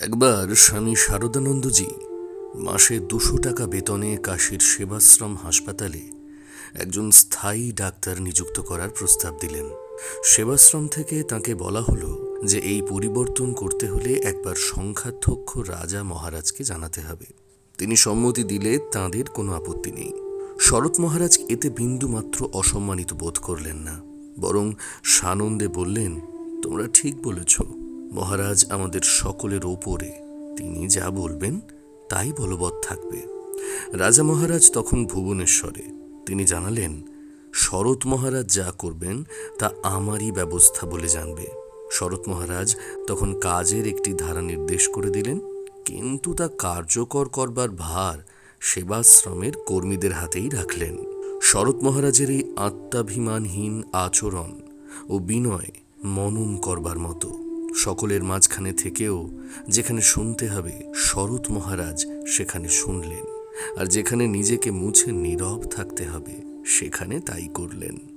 একবার স্বামী শারদানন্দজি মাসে দুশো টাকা বেতনে কাশীর সেবাশ্রম হাসপাতালে একজন স্থায়ী ডাক্তার নিযুক্ত করার প্রস্তাব দিলেন। সেবাশ্রম থেকে তাকে বলা হলো যে এই পরিবর্তন করতে হলে একবার সংখ্যাধ্যক্ষ রাজা মহারাজকে জানাতে হবে। তিনি সম্মতি দিলে তাঁদের কোনো আপত্তি নেই। শরৎ মহারাজ এতে বিন্দুমাত্র অসম্মানিত বোধ করলেন না, বরং সানন্দে বললেন, তোমরা ঠিক বলেছ। মহারাজ আমাদের সকলের ওপরে তিনি যা বলবেন, তাই বলবৎ থাকবে। রাজা মহারাজ তখন ভুবনেশ্বরে। তিনি জানালেন, শরৎ মহারাজ যা করবেন, তা আমারই ব্যবস্থা বলে জানবে। শরৎ মহারাজ তখন কাজের একটি ধারা নির্দেশ করে দিলেন, কিন্তু তা কার্যকর করবার ভার সেবাশ্রমের কর্মীদের হাতেই রাখলেন। শরৎ মহারাজের এই আত্মাভিমানহীন আচরণ ও বিনয় মনন করবার মতো। সকলের মাঝখানে থেকেও যেখানে শুনতে হবে শরৎ মহারাজ, সেখানে শুনলেন। আর যেখানে নিজেকে মুছে নীরব থাকতে হবে, সেখানে তাই করলেন।